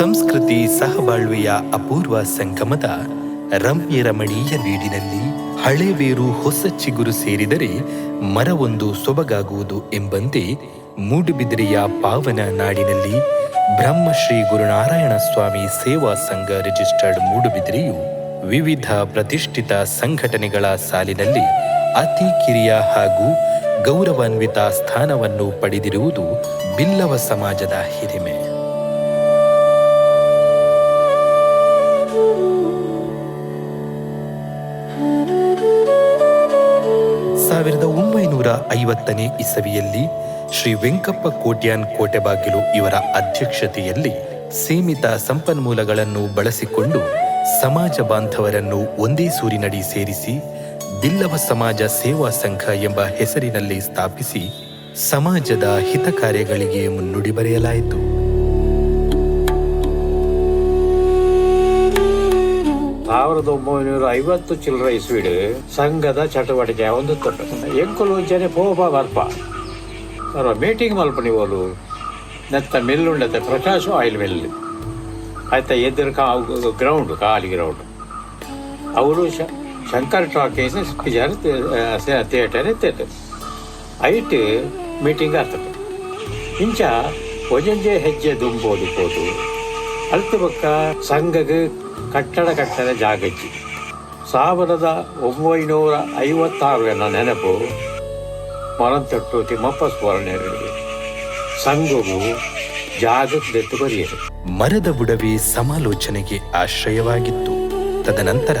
ಸಂಸ್ಕೃತಿ ಸಹಬಾಳ್ವೆಯ ಅಪೂರ್ವ ಸಂಗಮದ ರಮ್ಯ ರಮಣೀಯ ನೀಡಿನಲ್ಲಿ ಹಳೆ ಬೇರು ಹೊಸ ಚಿಗುರು ಸೇರಿದರೆ ಮರವೊಂದು ಸೊಬಗಾಗುವುದು ಎಂಬಂತೆ ಮೂಡುಬಿದಿರೆಯ ಪಾವನ ನಾಡಿನಲ್ಲಿ ಬ್ರಹ್ಮಶ್ರೀ ಗುರುನಾರಾಯಣ ಸ್ವಾಮಿ ಸೇವಾ ಸಂಘ ರಿಜಿಸ್ಟರ್ಡ್ ಮೂಡುಬಿದಿರೆಯು ವಿವಿಧ ಪ್ರತಿಷ್ಠಿತ ಸಂಘಟನೆಗಳ ಸಾಲಿನಲ್ಲಿ ಅತಿ ಕಿರಿಯ ಹಾಗೂ ಗೌರವಾನ್ವಿತ ಸ್ಥಾನವನ್ನು ಪಡೆದಿರುವುದು ಬಿಲ್ಲವ ಸಮಾಜದ ಹಿರಿಮೆ. ಐವತ್ತನೇ ಇಸವಿಯಲ್ಲಿ ಶ್ರೀ ವೆಂಕಪ್ಪ ಕೋಟ್ಯಾನ್ ಕೋಟೆಬಾಗಿಲು ಇವರ ಅಧ್ಯಕ್ಷತೆಯಲ್ಲಿ ಸೀಮಿತ ಸಂಪನ್ಮೂಲಗಳನ್ನು ಬಳಸಿಕೊಂಡು ಸಮಾಜ ಬಾಂಧವರನ್ನು ಒಂದೇ ಸೂರಿನಡಿ ಸೇರಿಸಿ ದಿಲ್ಲವ ಸಮಾಜ ಸೇವಾ ಸಂಘ ಎಂಬ ಹೆಸರಿನಲ್ಲಿ ಸ್ಥಾಪಿಸಿ ಸಮಾಜದ ಹಿತ ಕಾರ್ಯಗಳಿಗೆ ಮುನ್ನುಡಿ ಬರೆಯಲಾಯಿತು. ಸಾವಿರದ ಒಂಬೈನೂರ ಐವತ್ತು ಚಿಲ್ಲರ ಇಸ್ವಿಡು ಸಂಘದ ಚಟುವಟಿಕೆ, ಒಂದು ತೊಟ್ಟು. ಎಂಕುಲು ಜನ ಪೋಪ ಬರ್ಪ. ಅವರ ಮೀಟಿಂಗ್ ಮಲ್ಪ ನೀವು ನೆತ್ತ ಮಿಲ್ಲುಂಡತೆ ಪ್ರಕಾಶ ಆಯಿಲ್ ಮಿಲ್ ಆಯ್ತಾ ಎದುರು ಕಾ ಗ್ರೌಂಡ್ ಖಾಲಿ ಗ್ರೌಂಡ್ ಅವರು ಶಂಕರ್ ಟಾಕೀಸ್ ಪಿಜಾರ್ ಥಿಯೇಟರ್ ಥಿಯೇಟರ್ ಐಟ್ ಮೀಟಿಂಗ್ ಆಗ್ತದೆ. ಇಂಚ, ಒಜಂಜೆ ಹೆಜ್ಜೆ ದುಂಬೋದು, ಪೋದು. ಅಲ್ತು ಪಕ್ಕ ಸಂಘಗ್ ಕಟ್ಟಡ ಕಟ್ಟಡ ಜಾಗಜ್ಜಿ ಸಾವಿರದ ಒಂಬೈನೂರ ಐವತ್ತಾರನ ನೆನಪು ಮರಂತಟ್ಟು ತಿಮ್ಮಪ್ಪ ಸ್ಮರಣೆಗಳಿಗೆ ಸಂಘವು ಜಾಗಕ್ಕೆ ಬರೆಯಿತು ಮರದ ಬುಡವಿ ಸಮಾಲೋಚನೆಗೆ ಆಶ್ರಯವಾಗಿತ್ತು. ತದನಂತರ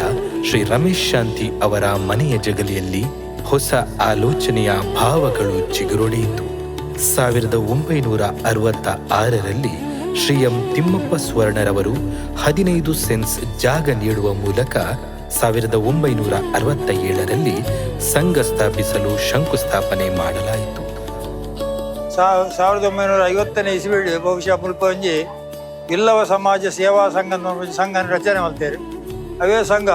ಶ್ರೀ ರಮೇಶ್ ಶಾಂತಿ ಅವರ ಮನೆಯ ಜಗಲಿಯಲ್ಲಿ ಹೊಸ ಆಲೋಚನೆಯ ಭಾವಗಳು ಚಿಗುರೊಡೆಯಿತು. ಸಾವಿರದ ಒಂಬೈನೂರ ಅರವತ್ತ ಆರರಲ್ಲಿ ಶ್ರೀ ಎಂ ತಿಮ್ಮಪ್ಪ ಸ್ವರ್ಣರವರು ಹದಿನೈದು ಸೆನ್ಸ್ ಜಾಗ ನೀಡುವ ಮೂಲಕ ಸಾವಿರದ ಒಂಬೈನೂರ ಅರವತ್ತ ಏಳರಲ್ಲಿ ಸಂಘ ಸ್ಥಾಪಿಸಲು ಶಂಕುಸ್ಥಾಪನೆ ಮಾಡಲಾಯಿತು. ಸಾವ್ ಸಾವಿರದ ಒಂಬೈನೂರ ಐವತ್ತನೇ ಇಸ್ವಿಯಲ್ಲಿ ಬಹುಶಃ ಮುಲ್ಪ ಇಲ್ಲವ ಸಮಾಜ ಸೇವಾ ಸಂಘ ಸಂಘ ರಚನೆ ಮಾಡ್ತೇವೆ ಅವೇ ಸಂಘ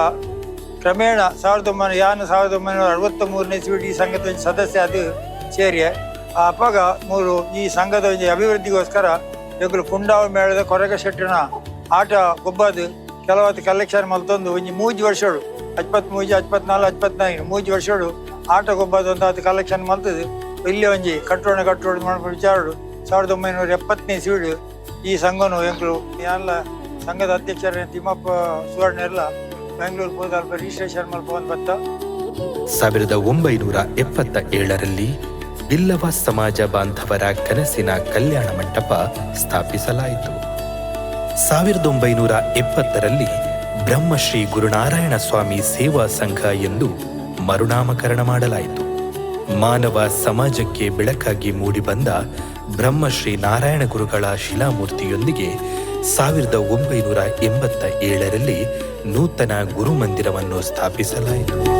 ಕ್ರಮೇಣ ಸಾವಿರದ ಒಂಬೈನೂರ, ಯಾನು ಸಾವಿರದ ಒಂಬೈನೂರ ಅರವತ್ತ ಮೂರನೇ ಇಸ್ವಿಡ್ ಈ ಸಂಘದ ಸದಸ್ಯ ಅದು ಸೇರಿ ಆ ಅಪಗ ಮೂರು ಈ ಸಂಘದ ಅಭಿವೃದ್ಧಿಗೋಸ್ಕರ ಇವರು ಕುಂಡಾವ ಮೇಳದ ಕೊರಗ ಶೆಟ್ಟಿನ ಆಟ ಗೊಬ್ಬದು. ಕೆಲವತ್ತು ಕಲೆಕ್ಷನ್ ಮಲ್ತೊಂದು. ಒಂಜಿ ಮೂಜಿ ವರ್ಷಡು ಹಚ್ಪತ್ ಮೂಜಿ ಹಚ್ಪತ್ನಾಲ್ಕು ಹಚ್ಪತ್ನಾಲ್ಕು ಮೂಜಿ ವರ್ಷಡು ಆಟ ಗೊಬ್ಬದು ಅಂತ ಅದು ಕಲೆಕ್ಷನ್ ಮಲ್ತದು. ಇಲ್ಲಿ ಒಂಜಿ ಕಟ್ಟೋಣ ಕಟ್ಟೋಣ ಮಾಡ್ಕೊಂಡು ವಿಚಾರಡು ಸಾವಿರದ ಒಂಬೈನೂರ ಎಪ್ಪತ್ತನೇ ಸೀಡು ಈ ಸಂಘನು ಎಂಕ್ಲು ಎಲ್ಲ ಸಂಘದ ಅಧ್ಯಕ್ಷರ ತಿಮ್ಮಪ್ಪ ಸುವರ್ಣ ಎಲ್ಲ ಬೆಂಗಳೂರು ಹೋದ ರಿಜಿಸ್ಟ್ರೇಷನ್ ಒಂದು ಬತ್ತ ಸಾವಿರದ ಒಂಬೈನೂರ ಎಪ್ಪತ್ತ ಏಳರಲ್ಲಿ ಬಿಲ್ಲವ ಸಮಾಜ ಬಾಂಧವರ ಕನಸಿನ ಕಲ್ಯಾಣ ಮಂಟಪ ಸ್ಥಾಪಿಸಲಾಯಿತು. ಸಾವಿರದ ಒಂಬೈನೂರ ಎಪ್ಪತ್ತರಲ್ಲಿ ಬ್ರಹ್ಮಶ್ರೀ ಗುರುನಾರಾಯಣ ಸ್ವಾಮಿ ಸೇವಾ ಸಂಘ ಎಂದು ಮರುನಾಮಕರಣ ಮಾಡಲಾಯಿತು. ಮಾನವ ಸಮಾಜಕ್ಕೆ ಬೆಳಕಾಗಿ ಮೂಡಿಬಂದ ಬ್ರಹ್ಮಶ್ರೀ ನಾರಾಯಣ ಗುರುಗಳ ಶಿಲಾಮೂರ್ತಿಯೊಂದಿಗೆ ಸಾವಿರದ ಒಂಬೈನೂರ ಎಂಬತ್ತ ಏಳರಲ್ಲಿ ನೂತನ ಗುರುಮಂದಿರವನ್ನು ಸ್ಥಾಪಿಸಲಾಯಿತು.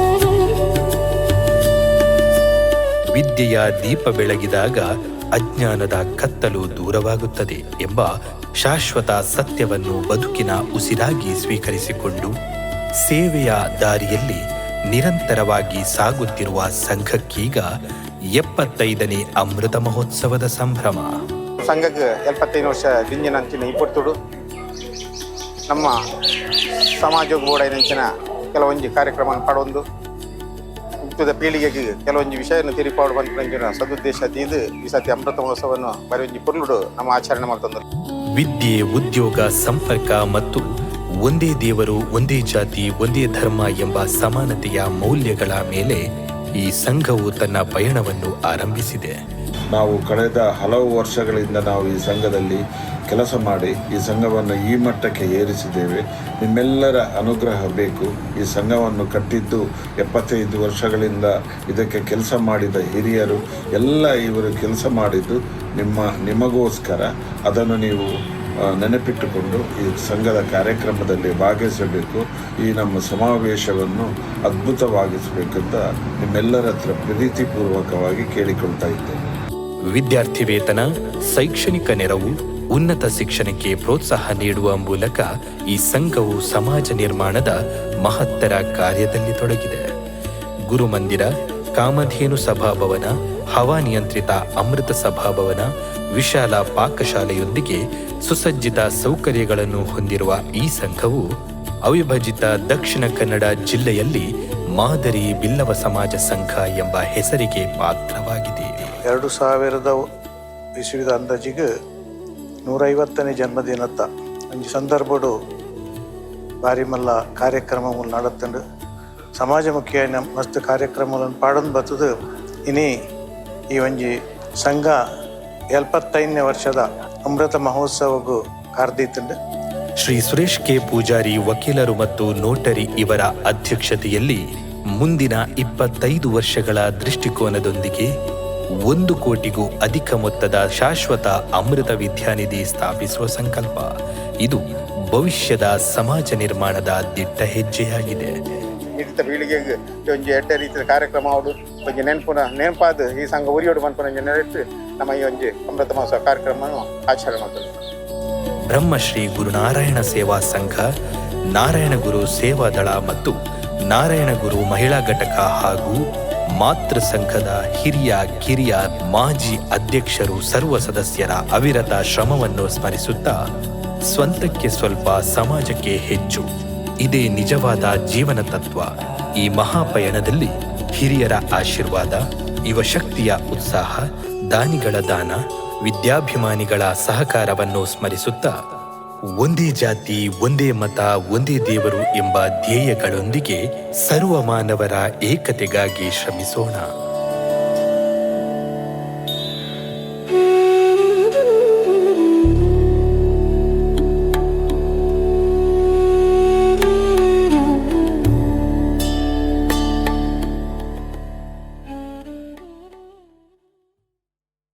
ವಿದ್ಯೆಯ ದೀಪ ಬೆಳಗಿದಾಗ ಅಜ್ಞಾನದ ಕತ್ತಲು ದೂರವಾಗುತ್ತದೆ ಎಂಬ ಶಾಶ್ವತ ಸತ್ಯವನ್ನು ಬದುಕಿನ ಉಸಿರಾಗಿ ಸ್ವೀಕರಿಸಿಕೊಂಡು ಸೇವೆಯ ದಾರಿಯಲ್ಲಿ ನಿರಂತರವಾಗಿ ಸಾಗುತ್ತಿರುವ ಸಂಘಕ್ಕೀಗ ಎಪ್ಪತ್ತೈದನೇ ಅಮೃತ ಮಹೋತ್ಸವದ ಸಂಭ್ರಮ. ಸಂಘಕ್ಕೆ ಎಪ್ಪತ್ತೈದು ವರ್ಷ ದಿಂಜಿನಂಚಿನ ಇಪ್ಪತ್ತುಡು ನಮ್ಮ ಸಮಾಜ ನಂಚಿನ ಕೆಲವೊಂದು ಕಾರ್ಯಕ್ರಮ ಪಡೊಂದು. ಹುಟ್ಟದ ಪೀಳಿಗೆಗೆ ಕೆಲವೊಂದು ವಿಷಯವನ್ನು ತಿರುಪಾಡು ಬಂದ ಸದುದ್ದೇಶ ತೀದು ಈ ಸತಿ ಅಮೃತ ಮಹೋತ್ಸವವನ್ನು ಬರೆಯೊಂದು ಪುರ್ಲುಡು ನಮ್ಮ ಆಚರಣೆ ಮಾಡ್ತಂದ್ರು. ವಿದ್ಯೆ, ಉದ್ಯೋಗ, ಸಂಪರ್ಕ ಮತ್ತು ಒಂದೇ ದೇವರು, ಒಂದೇ ಜಾತಿ, ಒಂದೇ ಧರ್ಮ ಎಂಬ ಸಮಾನತೆಯ ಮೌಲ್ಯಗಳ ಮೇಲೆ ಈ ಸಂಘವು ತನ್ನ ಪಯಣವನ್ನು ಆರಂಭಿಸಿದೆ. ನಾವು ಕಳೆದ ಹಲವು ವರ್ಷಗಳಿಂದ ನಾವು ಈ ಸಂಘದಲ್ಲಿ ಕೆಲಸ ಮಾಡಿ ಈ ಸಂಘವನ್ನು ಈ ಮಟ್ಟಕ್ಕೆ ಏರಿಸಿದ್ದೇವೆ. ನಿಮ್ಮೆಲ್ಲರ ಅನುಗ್ರಹ ಬೇಕು. ಈ ಸಂಘವನ್ನು ಕಟ್ಟಿದ್ದು ಎಪ್ಪತ್ತೈದು ವರ್ಷಗಳಿಂದ ಇದಕ್ಕೆ ಕೆಲಸ ಮಾಡಿದ ಹಿರಿಯರು ಎಲ್ಲ ಇವರು ಕೆಲಸ ಮಾಡಿದ್ದು ನಿಮ್ಮ, ನಿಮಗೋಸ್ಕರ ಅದನ್ನು ನೀವು ನೆನಪಿಟ್ಟುಕೊಂಡು ಈ ಸಂಘದ ಕಾರ್ಯಕ್ರಮದಲ್ಲಿ ಭಾಗವಹಿಸಬೇಕು. ಈ ನಮ್ಮ ಸಮಾವೇಶವನ್ನು ಅದ್ಭುತವಾಗಿಸಬೇಕಂತ ನಿಮ್ಮೆಲ್ಲರ ಹತ್ರ ಪ್ರೀತಿಪೂರ್ವಕವಾಗಿ ಕೇಳಿಕೊಳ್ತಾ ಇದ್ದೇನೆ. ವಿದ್ಯಾರ್ಥಿ ವೇತನ, ಶೈಕ್ಷಣಿಕ ನೆರವು, ಉನ್ನತ ಶಿಕ್ಷಣಕ್ಕೆ ಪ್ರೋತ್ಸಾಹ ನೀಡುವ ಮೂಲಕ ಈ ಸಂಘವು ಸಮಾಜ ನಿರ್ಮಾಣದ ಮಹತ್ತರ ಕಾರ್ಯದಲ್ಲಿ ತೊಡಗಿದೆ. ಗುರುಮಂದಿರ, ಕಾಮಧೇನು ಸಭಾಭವನ ಹವಾನಿಯಂತ್ರಿತ ಅಮೃತ ಸಭಾಭವನ ವಿಶಾಲ ಪಾಕಶಾಲೆಯೊಂದಿಗೆ ಸುಸಜ್ಜಿತ ಸೌಕರ್ಯಗಳನ್ನು ಹೊಂದಿರುವ ಈ ಸಂಘವು ಅವಿಭಜಿತ ದಕ್ಷಿಣ ಕನ್ನಡ ಜಿಲ್ಲೆಯಲ್ಲಿ ಮಾದರಿ ಬಿಲ್ಲವ ಸಮಾಜ ಸಂಘ ಎಂಬ ಹೆಸರಿಗೆ ಪಾತ್ರವಾಗಿದೆ. ಎರಡು ಸಾವಿರದ ಇಸುವಿದ ಅಂದಾಜಿಗೆ ನೂರೈವತ್ತನೇ ಜನ್ಮದಿನತ್ತ. ಒಂಜಿ ಸಂದರ್ಭಡು ಬಾರಿ ಮಲ್ಲ ಕಾರ್ಯಕ್ರಮಗಳು ನಡತ್ತಂಡು. ಸಮಾಜಮುಖಿಯಾಗಿ ಮಸ್ತ್ ಕಾರ್ಯಕ್ರಮಗಳನ್ನು ಪಾಡನ್ ಬತ್ತದು ಇನಿ ಈ ಒಂಜಿ ಸಂಘ ಎಲ್ಪತ್ತೈದನೇ ವರ್ಷದ ಅಮೃತ ಮಹೋತ್ಸವಗೂ ಕಾರ್ದೀತಂಡು ಶ್ರೀ ಸುರೇಶ್ ಕೆ ಪೂಜಾರಿ ವಕೀಲರು ಮತ್ತು ನೋಟರಿ ಇವರ ಅಧ್ಯಕ್ಷತೆಯಲ್ಲಿ ಮುಂದಿನ ಇಪ್ಪತ್ತೈದು ವರ್ಷಗಳ ದೃಷ್ಟಿಕೋನದೊಂದಿಗೆ ಒಂದು ಕೋಟಿಗೂ ಅಧಿಕ ಮೊತ್ತದ ಶಾಶ್ವತ ಅಮೃತ ವಿದ್ಯಾನಿಧಿ ಸ್ಥಾಪಿಸುವ ಸಂಕಲ್ಪ. ಇದು ಭವಿಷ್ಯದ ಸಮಾಜ ನಿರ್ಮಾಣದ ದಿಟ್ಟ ಹೆಜ್ಜೆಯಾಗಿದೆ. ಇತ್ತ ಪೀಳಿಗೆಗೆ ಒಂಜಿ ಎಡ್ಡೆ ರೀತಿಯ ಕಾರ್ಯಕ್ರಮ ಆವಡು ಒಂಜಿ ನೆನಪುನ ನೆನಪಾದ ಈ ಸಂಘ ಉರಿಯೋಡು ಮನ್ಪುನ ನೆನಪಿಟ್ಟು ನಮ್ಮ ಈ ಒಂದು ಅಮೃತ ಮಹೋತ್ಸವ ಕಾರ್ಯಕ್ರಮವನ್ನು ಆಚರಣೆ ಮಾಡ್ತದೆ. ಬ್ರಹ್ಮಶ್ರೀ ಗುರುನಾರಾಯಣ ಸೇವಾ ಸಂಘ ನಾರಾಯಣ ಗುರು ಸೇವಾ ದಳ ಮತ್ತು ನಾರಾಯಣ ಗುರು ಮಹಿಳಾ ಘಟಕ ಹಾಗೂ ಮಾತೃ ಸಂಘದ ಹಿರಿಯ ಕಿರಿಯ ಮಾಜಿ ಅಧ್ಯಕ್ಷರು ಸರ್ವ ಸದಸ್ಯರ ಅವಿರತ ಶ್ರಮವನ್ನು ಸ್ಮರಿಸುತ್ತಾ ಸ್ವಂತಕ್ಕೆ ಸ್ವಲ್ಪ ಸಮಾಜಕ್ಕೆ ಹೆಚ್ಚು. ಇದೇ ನಿಜವಾದ ಜೀವನ ತತ್ವ. ಈ ಮಹಾಪಯಣದಲ್ಲಿ ಹಿರಿಯರ ಆಶೀರ್ವಾದ ಯುವಶಕ್ತಿಯ ಉತ್ಸಾಹ, ದಾನಿಗಳ ದಾನ, ವಿದ್ಯಾಭಿಮಾನಿಗಳ ಸಹಕಾರವನ್ನು ಸ್ಮರಿಸುತ್ತಾ ಒಂದೇ ಜಾತಿ ಒಂದೇ ಮತ ಒಂದೇ ದೇವರು ಎಂಬ ಧ್ಯೇಯಗಳೊಂದಿಗೆ ಸರ್ವ ಮಾನವರ ಏಕತೆಗಾಗಿ ಶ್ರಮಿಸೋಣ.